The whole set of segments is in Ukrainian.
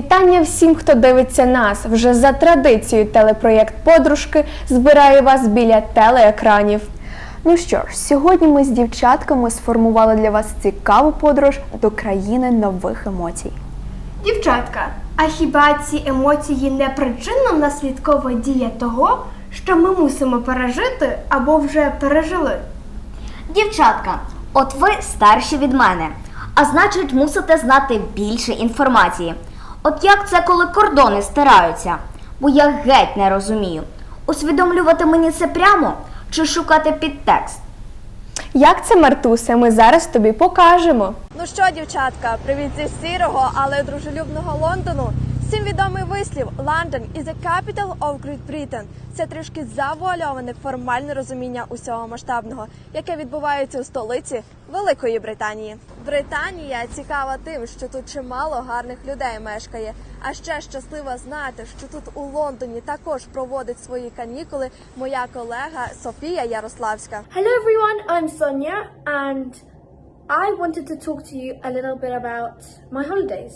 Вітання всім, хто дивиться нас. Вже за традицією телепроєкт Подружки збирає вас біля телеекранів. Ну що ж, сьогодні ми з дівчатками сформували для вас цікаву подорож до країни нових емоцій. Дівчатка, а хіба ці емоції не причинно-наслідкова дія того, що ми мусимо пережити або вже пережили? Дівчатка, от ви старші від мене, а значить, мусите знати більше інформації. От як це, коли кордони стираються? Бо я геть не розумію. Усвідомлювати мені це прямо чи шукати підтекст? Як це, Мартусе, ми зараз тобі покажемо. Ну що, дівчатка, привіт зі сірого, але дружелюбного Лондону. Всім відомий вислів London is the capital of Great Britain. Це трішки завуальоване формальне розуміння усього масштабного, яке відбувається у столиці Великої Британії. Британія цікава тим, що тут чимало гарних людей мешкає. А ще щаслива знати, що тут у Лондоні також проводить свої канікули моя колега Софія Ярославська. Hello everyone, I'm Sonia and I wanted to talk to you a little bit about my holidays.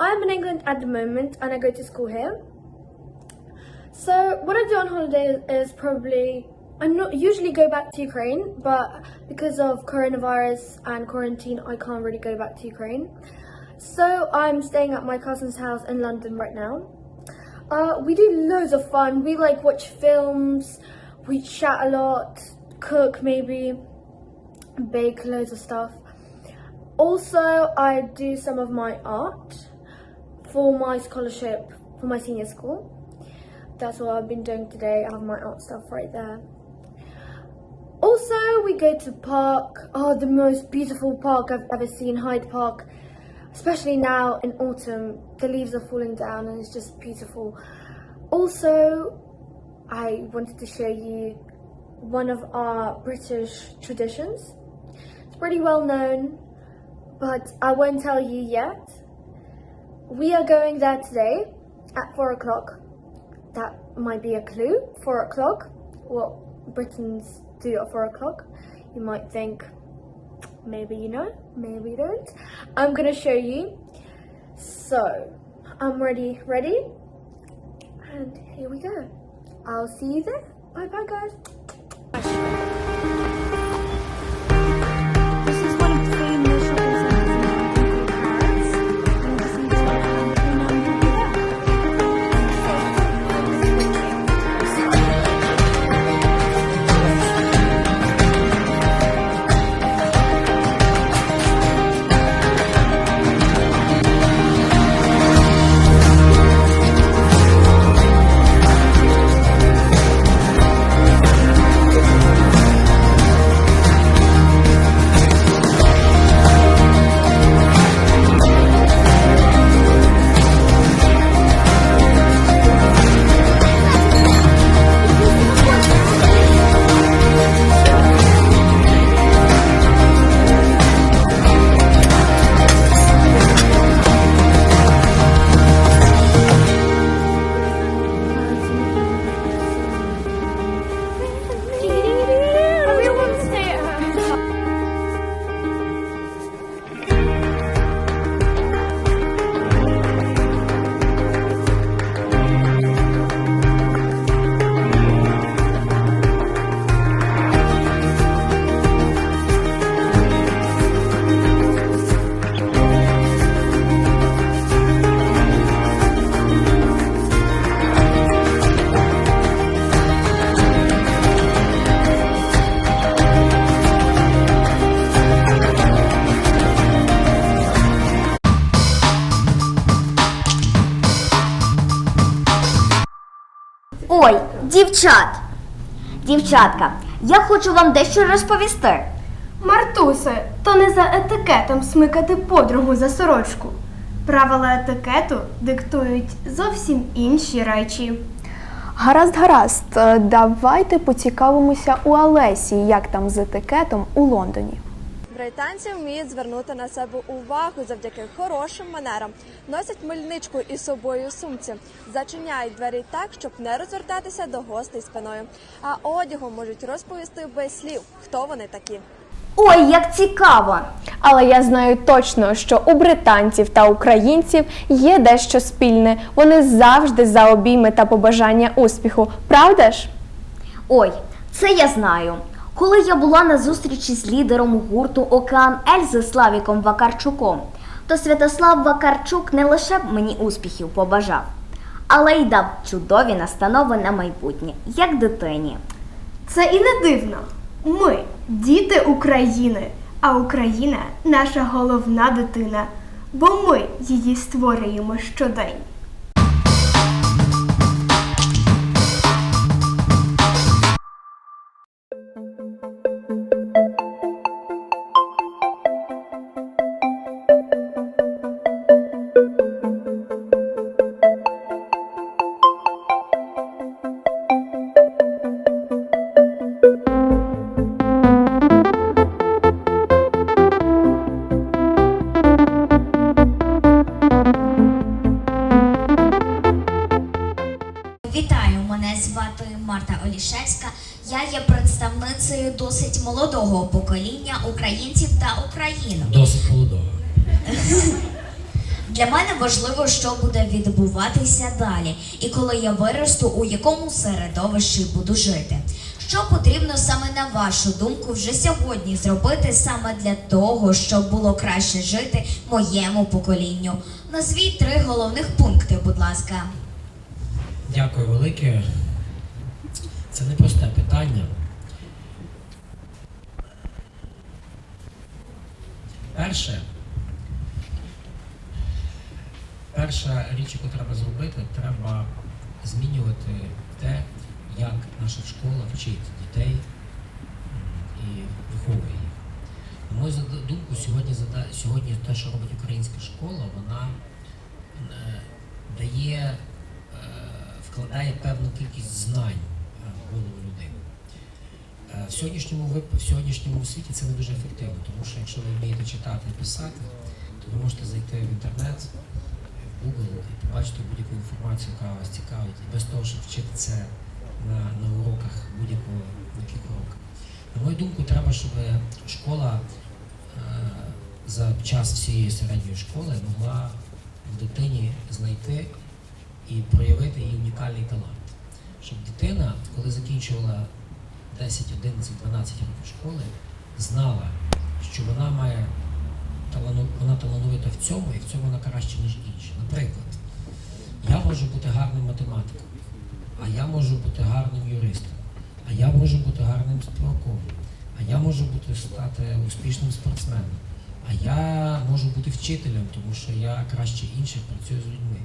I'm in England at the moment and I go to school here. So what I do on holiday is probably I not usually go back to Ukraine, but because of coronavirus and quarantine, I can't really go back to Ukraine. So I'm staying at my cousin's house in London right now. Uh, we do loads of fun. We like watch films, we chat a lot, cook maybe, bake loads of stuff. Also, I do some of my art for my scholarship for my senior school. That's what I've been doing today. I have my art stuff right there. Also, we go to park. Oh, the most beautiful park I've ever seen, Hyde Park. Especially now in autumn, the leaves are falling down and it's just beautiful. Also, I wanted to show you one of our British traditions. It's pretty well known, but I won't tell you yet. We are going there today at four o'clock. That might be a clue. Four o'clock. What Britons do at four o'clock. You might think maybe you know, maybe you don't. I'm gonna show you. So I'm ready, ready, and here we go. I'll see you there. Bye bye, guys. Дівчат! Дівчатка, я хочу вам дещо розповісти. Мартусе, то не за етикетом смикати подругу за сорочку. Правила етикету диктують зовсім інші речі. Гаразд, гаразд, е, давайте поцікавимося у Алесі, як там з етикетом у Лондоні. Британці вміють звернути на себе увагу завдяки хорошим манерам. Носять мильничку із собою сумці, зачиняють двері так, щоб не розвертатися до гостей спиною. А одягом можуть розповісти без слів, хто вони такі. Ой, як цікаво! Але я знаю точно, що у британців та українців є дещо спільне. Вони завжди за обійми та побажання успіху. Правда ж? Ой, це я знаю. Коли я була на зустрічі з лідером гурту Океан Ельзи Славіком Вакарчуком, то Святослав Вакарчук не лише б мені успіхів побажав, але й дав чудові настанови на майбутнє, як дитині. Це і не дивно. Ми діти України, а Україна наша головна дитина, бо ми її створюємо щодень. Українців та українок. Досить молодого. Для мене важливо, що буде відбуватися далі, і коли я виросту, у якому середовищі буду жити. Що потрібно саме на вашу думку вже сьогодні зробити саме для того, щоб було краще жити моєму поколінню? Назвіть три головних пункти, будь ласка. Дякую велике. Це непросте питання. Перше. Перша річ, яку треба зробити, треба змінювати те, як наша школа вчить дітей і виховує їх. На мою думку, сьогодні, сьогодні те, що робить українська школа, вона е, дає, е, вкладає певну кількість знань в голову людини. Е, В сьогоднішньому в сьогоднішньому світі це не дуже ефективно, тому що якщо ви вмієте читати і писати, то ви можете зайти в інтернет, в Google і побачити будь-яку інформацію, яка вас цікавить, і без того, щоб вчити це на, на уроках будь-якого уроках. На мою думку, треба, щоб школа е, за час всієї середньої школи могла в дитині знайти і проявити її унікальний талант. Щоб дитина, коли закінчувала 10, 11, 12 років школи, знала, що вона має вона талановита в цьому і в цьому вона краще, ніж інші. Наприклад, я можу бути гарним математиком, а я можу бути гарним юристом, а я можу бути гарним співаком, а я можу бути стати успішним спортсменом, а я можу бути вчителем, тому що я краще інших працюю з людьми.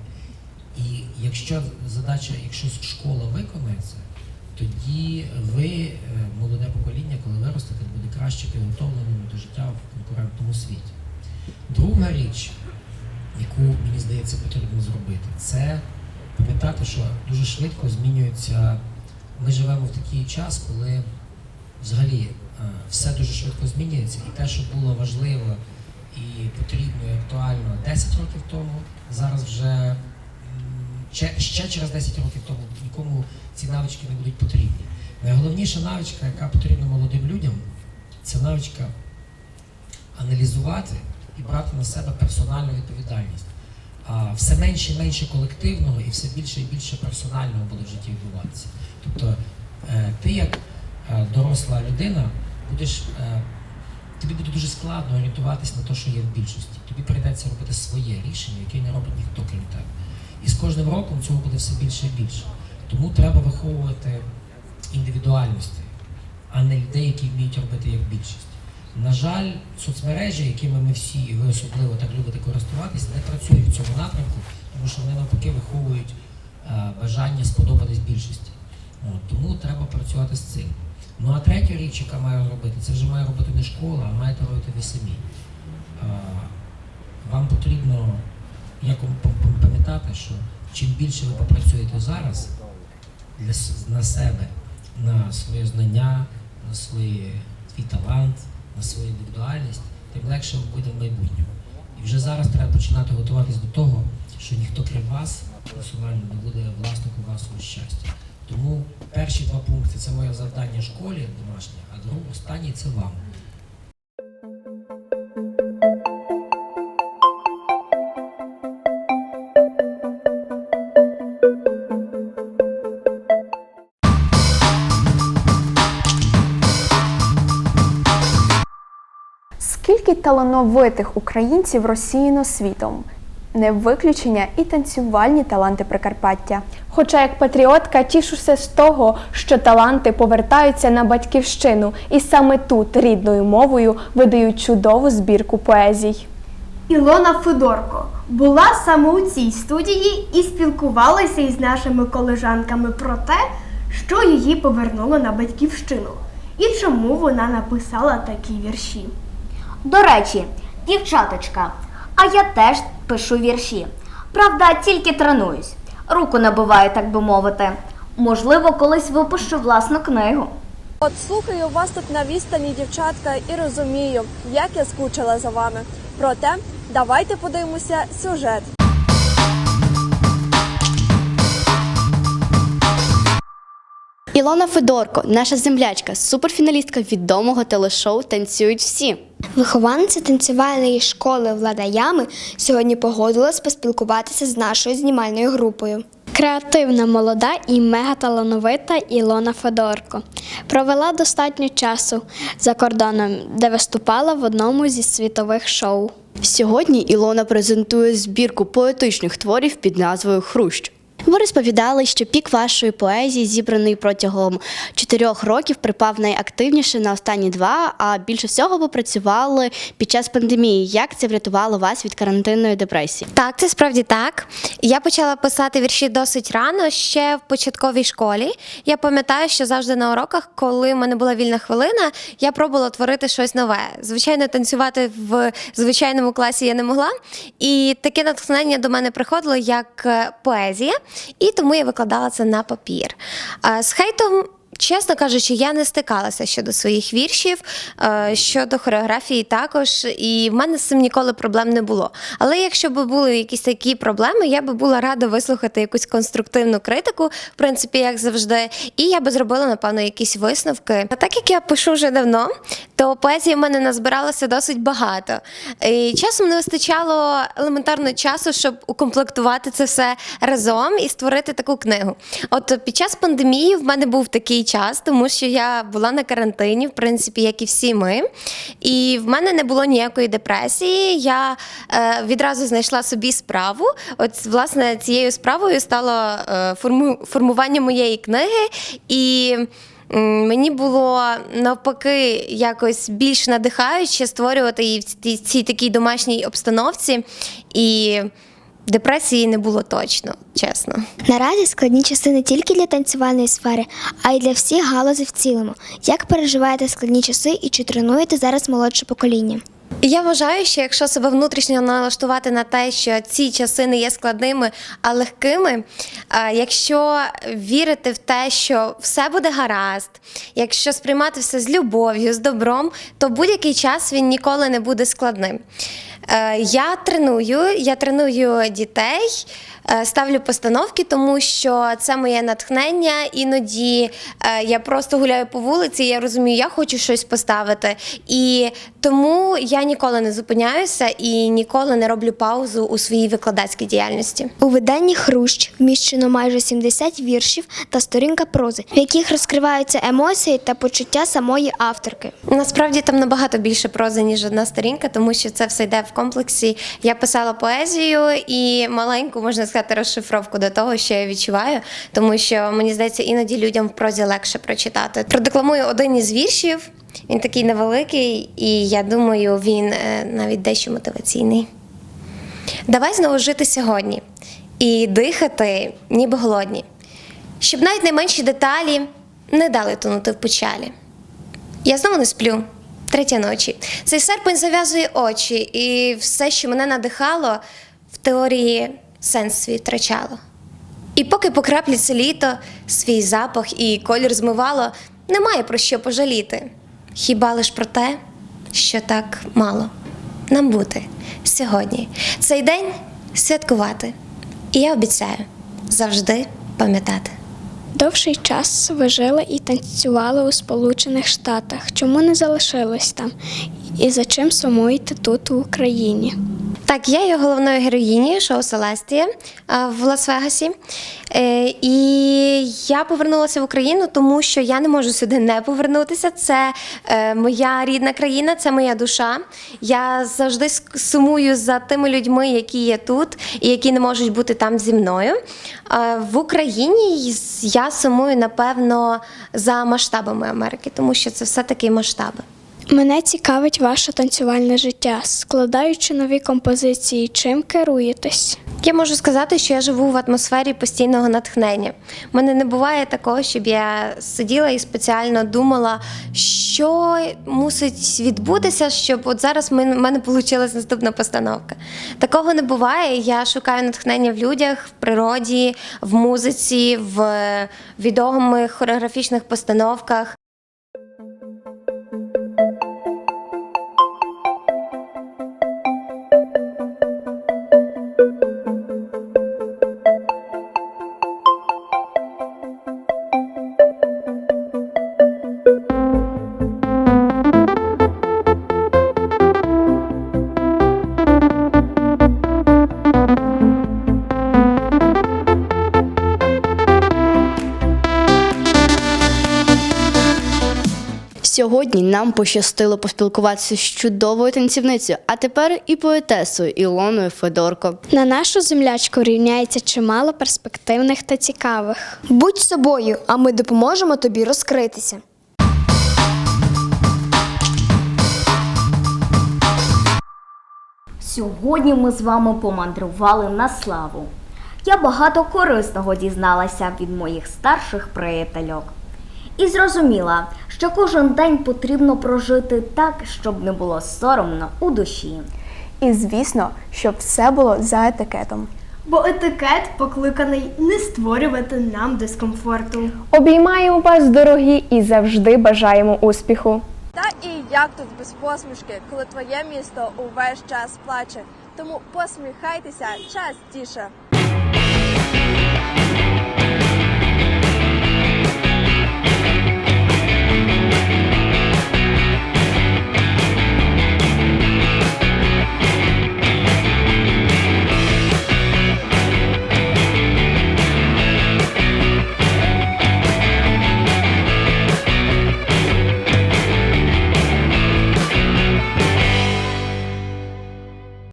І якщо задача, якщо школа виконує це, тоді ви, е, молоде покоління, коли виростете, буде краще підготовленим до життя в конкурентному світі. Друга річ, яку мені здається потрібно зробити, це пам'ятати, що дуже швидко змінюється. Ми живемо в такий час, коли взагалі е, все дуже швидко змінюється, і те, що було важливо і потрібно, і актуально 10 років тому, зараз вже ще через 10 років тому нікому ці навички не будуть потрібні. Найголовніша навичка, яка потрібна молодим людям, це навичка аналізувати і брати на себе персональну відповідальність. Все менше і менше колективного і все більше і більше персонального буде в житті відбуватися. Тобто е, ти як е, доросла людина будеш. е, Тобі буде дуже складно орієнтуватись на те, що є в більшості. Тобі прийдеться робити своє рішення, яке не робить ніхто крім тебе. І з кожним роком цього буде все більше і більше. Тому треба виховувати індивідуальності, а не людей, які вміють робити як більшість. На жаль, соцмережі, якими ми всі, і ви особливо так любите користуватись, не працюють в цьому напрямку, тому що вони навпаки виховують е, бажання сподобатись більшості. От, тому треба працювати з цим. Ну а третя річ, яка має робити, це вже має робити не школа, а маєте робити ви самі. Е, вам потрібно пам'ятати, що чим більше ви попрацюєте зараз на себе, на своє знання, на своє, свій талант, на свою індивідуальність, тим легше буде в майбутньому. І вже зараз треба починати готуватись до того, що ніхто крім вас персонально не буде власником вашого щастя. Тому перші два пункти це моє завдання школі домашнє, а друг останній це вам. Скільки талановитих українців розсіяно світом? Не виключення і танцювальні таланти Прикарпаття. Хоча як патріотка тішуся з того, що таланти повертаються на батьківщину, і саме тут рідною мовою видають чудову збірку поезій. Ілона Федорко була саме у цій студії і спілкувалася із нашими колежанками про те, що її повернуло на батьківщину і чому вона написала такі вірші. До речі, дівчаточка, а я теж пишу вірші. Правда, тільки тренуюсь. Руку набиваю, так би мовити. Можливо, колись випущу власну книгу. От слухаю вас тут на відстані, дівчатка, і розумію, як я скучила за вами. Проте давайте подивимося сюжет. Ілона Федорко, наша землячка, суперфіналістка відомого телешоу Танцюють всі. Вихованиця танцювальної школи Влада Ями сьогодні погодилась поспілкуватися з нашою знімальною групою. Креативна, молода і мегаталановита Ілона Федорко провела достатньо часу за кордоном, де виступала в одному зі світових шоу. Сьогодні Ілона презентує збірку поетичних творів під назвою Хрущ. Ви розповідали, що пік вашої поезії, зібраний протягом чотирьох років, припав найактивніше на останні два, а більше всього ви працювали під час пандемії. Як це врятувало вас від карантинної депресії? Так, це справді так. Я почала писати вірші досить рано, ще в початковій школі. Я пам'ятаю, що завжди на уроках, коли в мене була вільна хвилина, я пробувала творити щось нове. Звичайно, танцювати в звичайному класі я не могла. І таке натхнення до мене приходило як е, поезія, і тому я викладала це на папір. З хейтом. Чесно кажучи, я не стикалася щодо своїх віршів, е, щодо хореографії також, і в мене з цим ніколи проблем не було. Але якщо б були якісь такі проблеми, я би була рада вислухати якусь конструктивну критику, в принципі, як завжди, і я би зробила, напевно, якісь висновки. А так як я пишу вже давно, то поезії в мене назбиралося досить багато. І часом не вистачало елементарно часу, щоб укомплектувати це все разом і створити таку книгу. От під час пандемії в мене був такий час, тому що я була на карантині, в принципі, як і всі ми. І в мене не було ніякої депресії. Я е, відразу знайшла собі справу. От, власне, цією справою стало е, форму, формування моєї книги. І мені було навпаки якось більш надихаюче створювати її в цій, такій домашній обстановці. І депресії не було точно, чесно. Наразі складні часи не тільки для танцювальної сфери, а й для всіх галузей в цілому. Як переживаєте складні часи і чи тренуєте зараз молодше покоління? Я вважаю, що якщо себе внутрішньо налаштувати на те, що ці часи не є складними, а легкими, якщо вірити в те, що все буде гаразд, якщо сприймати все з любов'ю, з добром, то будь-який час він ніколи не буде складним. Е, Я треную, я треную дітей, е, ставлю постановки, тому що це моє натхнення. Іноді е, я просто гуляю по вулиці, я розумію, я хочу щось поставити. І тому я ніколи не зупиняюся і ніколи не роблю паузу у своїй викладацькій діяльності. У виданні Хрущ вміщено майже 70 віршів та сторінка прози, в яких розкриваються емоції та почуття самої авторки. Насправді там набагато більше прози, ніж одна сторінка, тому що це все йде в комплексі. Я писала поезію і маленьку, можна сказати, розшифровку до того, що я відчуваю, тому що мені здається, іноді людям в прозі легше прочитати. Продекламую один із віршів. Він такий невеликий, і я думаю, він е, навіть дещо мотиваційний. Давай знову жити сьогодні і дихати, ніби голодні, щоб навіть найменші деталі не дали тонути в печалі. Я знову не сплю. Третя ночі. Цей серпень зав'язує очі, і все, що мене надихало, в теорії сенс свій втрачало. І поки по краплі це літо, свій запах і колір змивало, немає про що пожаліти. Хіба лиш про те, що так мало нам бути сьогодні. Цей день святкувати. І я обіцяю завжди пам'ятати. Довший час ви жили і танцювали у Сполучених Штатах. Чому не залишились там? І за чим сумуєте тут, в Україні? Так я є головною героїні шоу Селестія е, в Лас-Вегасі. Е, І я повернулася в Україну, тому що я не можу сюди не повернутися. Це е, моя рідна країна, це моя душа. Я завжди сумую за тими людьми, які є тут і які не можуть бути там зі мною. В Україні я сумую, напевно, за масштабами Америки, тому що це все-таки масштаби. Мене цікавить ваше танцювальне життя, складаючи нові композиції, чим керуєтесь? Я можу сказати, що я живу в атмосфері постійного натхнення. У мене не буває такого, щоб я сиділа і спеціально думала, що мусить відбутися, щоб от зараз в мене вийшла наступна постановка. Такого не буває. Я шукаю натхнення в людях, в природі, в музиці, в відомих хореографічних постановках. Сьогодні нам пощастило поспілкуватися з чудовою танцівницею, а тепер і поетесою Ілоною Федорко. На нашу землячку рівняється чимало перспективних та цікавих. Будь собою, а ми допоможемо тобі розкритися. Сьогодні ми з вами помандрували на славу. Я багато корисного дізналася від моїх старших приятельок. І зрозуміла, що кожен день потрібно прожити так, щоб не було соромно у душі. І звісно, щоб все було за етикетом. Бо етикет покликаний не створювати нам дискомфорту. Обіймаємо вас, дорогі, і завжди бажаємо успіху. Та і як тут без посмішки, коли твоє місто увесь час плаче. Тому посміхайтеся частіше.